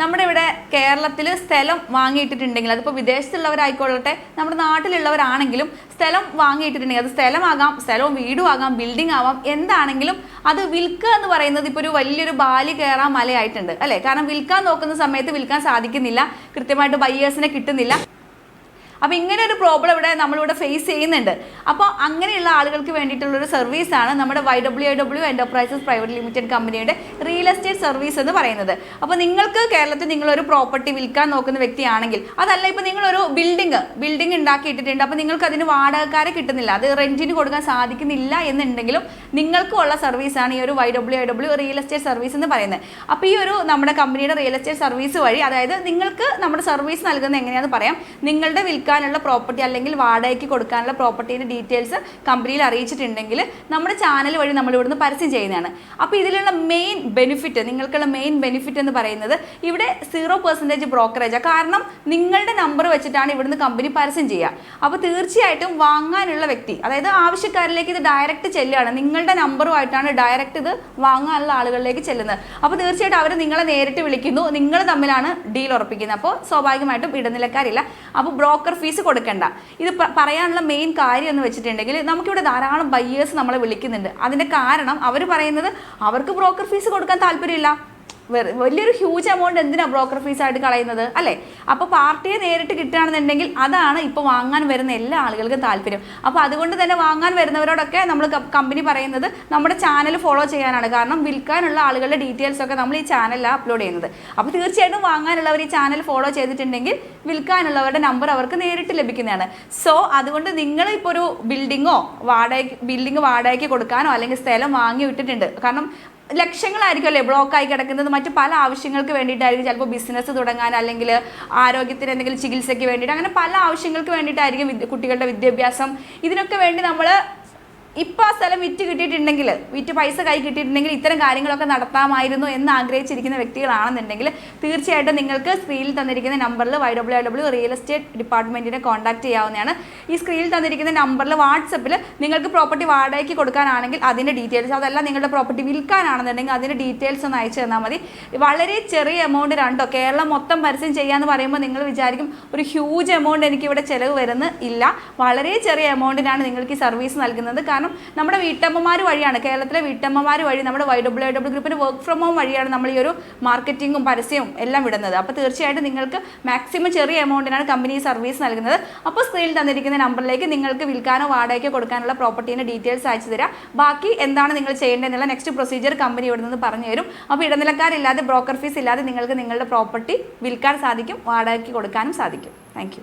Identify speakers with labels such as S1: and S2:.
S1: നമ്മുടെ ഇവിടെ കേരളത്തിൽ സ്ഥലം വാങ്ങിയിട്ടിട്ടുണ്ടെങ്കിൽ അതിപ്പോൾ വിദേശത്തുള്ളവരായിക്കൊള്ളട്ടെ നമ്മുടെ നാട്ടിലുള്ളവരാണെങ്കിലും സ്ഥലം വാങ്ങിയിട്ടിട്ടുണ്ടെങ്കിൽ അത് സ്ഥലമാകാം സ്ഥലവും വീടും ആകാം ബിൽഡിംഗ് ആവാം എന്താണെങ്കിലും അത് വിൽക്കുക എന്ന് പറയുന്നത് ഇപ്പോൾ ഒരു വലിയൊരു ബാലി കയറാൻ മലയായിട്ടുണ്ട് അല്ലേ? കാരണം വിൽക്കാൻ നോക്കുന്ന സമയത്ത് വിൽക്കാൻ സാധിക്കുന്നില്ല കൃത്യമായിട്ട് ബയ്യേഴ്സിനെ കിട്ടുന്നില്ല. അപ്പോൾ ഇങ്ങനെ ഒരു പ്രോബ്ലം ഇവിടെ നമ്മളിവിടെ ഫേസ് ചെയ്യുന്നുണ്ട്. അപ്പോൾ അങ്ങനെയുള്ള ആളുകൾക്ക് വേണ്ടിയിട്ടുള്ള ഒരു സർവീസാണ് നമ്മുടെ Y W I W enterprises private limited കമ്പനിയുടെ റിയൽ എസ്റ്റേറ്റ് സർവീസ് എന്ന് പറയുന്നത്. അപ്പോൾ നിങ്ങൾക്ക് കേരളത്തിൽ നിങ്ങളൊരു പ്രോപ്പർട്ടി വിൽക്കാൻ നോക്കുന്ന വ്യക്തിയാണെങ്കിൽ അതല്ല ഇപ്പോൾ നിങ്ങളൊരു ബിൽഡിംഗ് ബിൽഡിംഗ് ഉണ്ടാക്കിയിട്ടിട്ടുണ്ട്. അപ്പോൾ നിങ്ങൾക്ക് അതിന് വാടകക്കാരെ കിട്ടുന്നില്ല. അത് റെന്റിന് കൊടുക്കാൻ സാധിക്കുന്നില്ല എന്നുണ്ടെങ്കിലും നിങ്ങൾക്കുള്ള സർവീസാണ് ഈ ഒരു Y W I W real estate service എന്ന് പറയുന്നത്. അപ്പോൾ ഈ ഒരു നമ്മുടെ കമ്പനിയുടെ റിയൽ എസ്റ്റേറ്റ് സർവീസ് വഴി അതായത് നിങ്ങൾക്ക് നമ്മുടെ സർവീസ് നൽകുന്ന എങ്ങനെയാണെന്ന് പറയാം. നിങ്ങളുടെ വിൽക്കാനുള്ള പ്രോപ്പർട്ടി അല്ലെങ്കിൽ വാടകയ്ക്ക് കൊടുക്കാനുള്ള പ്രോപ്പർട്ടീന്റെ ഡീറ്റെയിൽസ് കമ്പനിയിൽ അറിയിച്ചിട്ടുണ്ടെങ്കിൽ നമ്മുടെ ചാനൽ വഴി നമ്മൾ ഇവിടുന്ന് പരസ്യം ചെയ്യുന്നതാണ്. അപ്പോൾ ഇതിലുള്ള മെയിൻ ബെനിഫിറ്റ് നിങ്ങൾക്കുള്ള മെയിൻ ബെനിഫിറ്റ് എന്ന് പറയുന്നത് ഇവിടെ സീറോ പെർസെന്റേജ് ബ്രോക്കറേജ് കാരണം നിങ്ങളുടെ നമ്പർ വെച്ചിട്ടാണ് ഇവിടുന്ന് കമ്പനി പരസ്യം ചെയ്യുക. അപ്പോൾ തീർച്ചയായിട്ടും വാങ്ങാനുള്ള വ്യക്തി അതായത് ആവശ്യക്കാരിലേക്ക് ഇത് ഡയറക്റ്റ് ചെല്ലുകയാണ്. നിങ്ങളുടെ നമ്പറുമായിട്ടാണ് ഡയറക്റ്റ് ഇത് വാങ്ങാനുള്ള ആളുകളിലേക്ക് ചെല്ലുന്നത്. അപ്പോൾ തീർച്ചയായിട്ടും അവർ നിങ്ങളെ നേരിട്ട് വിളിക്കുന്നു. നിങ്ങൾ തമ്മിലാണ് ഡീൽ ഉറപ്പിക്കുന്നത്. അപ്പോൾ സ്വാഭാവികമായിട്ടും ഇടനിലക്കാരില്ല. അപ്പോൾ ബ്രോക്കർ ഫീസ് കൊടുക്കേണ്ട. ഇത് പറയാനുള്ള മെയിൻ കാര്യം എന്ന് വെച്ചിട്ടുണ്ടെങ്കിൽ നമുക്കിവിടെ ധാരാളം ബയ്യേഴ്സ് നമ്മളെ വിളിക്കുന്നുണ്ട്. അതിന്റെ കാരണം അവർ പറയുന്നത് അവർക്ക് ബ്രോക്കർ ഫീസ് കൊടുക്കാൻ താല്പര്യമില്ല. വലിയൊരു ഹ്യൂജ് എമൗണ്ട് എന്തിനാണ് ബ്രോക്കർ ഫീസ് ആയിട്ട് കളയുന്നത്? അല്ലേ? അപ്പോൾ പാർട്ടിയെ നേരിട്ട് കിട്ടുകയാണെന്നുണ്ടെങ്കിൽ അതാണ് ഇപ്പോൾ വാങ്ങാൻ വരുന്ന എല്ലാ ആളുകൾക്കും താല്പര്യം. അപ്പോൾ അതുകൊണ്ട് തന്നെ വാങ്ങാൻ വരുന്നവരോടൊക്കെ നമ്മൾ കമ്പനി പറയുന്നത് നമ്മുടെ ചാനൽ ഫോളോ ചെയ്യാനാണ്. കാരണം വിൽക്കാനുള്ള ആളുകളുടെ ഡീറ്റെയിൽസ് ഒക്കെ നമ്മൾ ഈ ചാനലിലാണ് അപ്ലോഡ് ചെയ്യുന്നത്. അപ്പോൾ തീർച്ചയായിട്ടും വാങ്ങാനുള്ളവർ ഈ ചാനൽ ഫോളോ ചെയ്തിട്ടുണ്ടെങ്കിൽ വിൽക്കാനുള്ളവരുടെ നമ്പർ അവർക്ക് നേരിട്ട് ലഭിക്കുന്നതാണ്. സോ അതുകൊണ്ട് നിങ്ങൾ ഇപ്പോൾ ഒരു ബിൽഡിങ്ങോ വാടക ബിൽഡിംഗ് വാടകയ്ക്ക് കൊടുക്കാനോ അല്ലെങ്കിൽ സ്ഥലം വാങ്ങി വിട്ടിട്ടുണ്ട്. കാരണം ലക്ഷങ്ങളായിരിക്കും അല്ലേ ബ്ലോക്കായി കിടക്കുന്നത്? മറ്റു പല ആവശ്യങ്ങൾക്ക് വേണ്ടിയിട്ടായിരിക്കും ചിലപ്പോൾ ബിസിനസ് തുടങ്ങാൻ അല്ലെങ്കിൽ ആരോഗ്യത്തിന് എന്തെങ്കിലും ചികിത്സയ്ക്ക് വേണ്ടിയിട്ട്. അങ്ങനെ പല ആവശ്യങ്ങൾക്ക് വേണ്ടിയിട്ടായിരിക്കും കുട്ടികളുടെ വിദ്യാഭ്യാസം. ഇതിനൊക്കെ വേണ്ടി നമ്മൾ ഇപ്പം ആ സ്ഥലം വിറ്റ് കിട്ടിയിട്ടുണ്ടെങ്കിൽ വിറ്റ് പൈസ കൈ കിട്ടിയിട്ടുണ്ടെങ്കിൽ ഇത്തരം കാര്യങ്ങളൊക്കെ നടത്താമായിരുന്നു എന്ന് ആഗ്രഹിച്ചിരിക്കുന്ന വ്യക്തികളാണെന്നുണ്ടെങ്കിൽ തീർച്ചയായിട്ടും നിങ്ങൾക്ക് സ്ക്രീനിൽ തന്നിരിക്കുന്ന നമ്പറിൽ Y W W real estate ഡിപ്പാർട്ട്മെന്റിനെ contact ചെയ്യാവുന്നതാണ്. ഈ സ്ക്രീനിൽ തന്നിരിക്കുന്ന നമ്പറിൽ വാട്സപ്പിൽ നിങ്ങൾക്ക് പ്രോപ്പർട്ടി വാടകയ്ക്ക് കൊടുക്കാനാണെങ്കിൽ അതിന്റെ ഡീറ്റെയിൽസ് അതല്ല നിങ്ങളുടെ പ്രോപ്പർട്ടി വിൽക്കാനാണെന്നുണ്ടെങ്കിൽ അതിന്റെ ഡീറ്റെയിൽസ് ഒന്ന് അയച്ചു തന്നാൽ മതി. വളരെ ചെറിയ എമൗണ്ട് രണ്ടോ കേരളം മൊത്തം പരസ്യം ചെയ്യാന്ന് പറയുമ്പോൾ നിങ്ങൾ വിചാരിക്കും ഒരു ഹ്യൂജ് എമൗണ്ട് എനിക്ക് ഇവിടെ ചിലവ് വരുന്നില്ല വളരെ ചെറിയ എമൗണ്ടിനാണ് നിങ്ങൾക്ക് ഈ സർവീസ് നൽകുന്നത്. കാരണം നമ്മുടെ വീട്ടമ്മമാർ വഴിയാണ്. കേരളത്തിലെ വീട്ടമ്മമാർ വഴി നമ്മുടെ വൈ ഡബ്ല്യു ഡബ്ല്യു ഗ്രൂപ്പിന്റെ വർക്ക് ഫ്രം ഹോം വഴിയാണ് നമ്മൾ ഈ ഒരു മാർക്കറ്റിങ്ങും പരസ്യവും എല്ലാം വിടുന്നത്. അപ്പോൾ തീർച്ചയായിട്ടും നിങ്ങൾക്ക് മാക്സിമം ചെറിയ എമൗണ്ടിനാണ് കമ്പനി സർവീസ് നൽകുന്നത്. അപ്പോൾ സ്ക്രീനിൽ തന്നിരിക്കുന്ന നമ്പറിലേക്ക് നിങ്ങൾക്ക് വിൽക്കാനോ വാടകയ്ക്കോ കൊടുക്കാനുള്ള പ്രോപ്പർട്ടീന്റെ ഡീറ്റെയിൽസ് അയച്ചു തരാം. ബാക്കി എന്താണ് നിങ്ങൾ ചെയ്യേണ്ടതെന്നുള്ള നെക്സ്റ്റ് പ്രൊസീജിയർ കമ്പനി ഇവിടെ നിന്ന് പറഞ്ഞു തരും. അപ്പോൾ ഇടനിലക്കാരില്ലാതെ ബ്രോക്കർ ഫീസ് ഇല്ലാതെ നിങ്ങൾക്ക് നിങ്ങളുടെ പ്രോപ്പർട്ടി വിൽക്കാൻ സാധിക്കും വാടകയ്ക്ക് കൊടുക്കാനും സാധിക്കും. താങ്ക്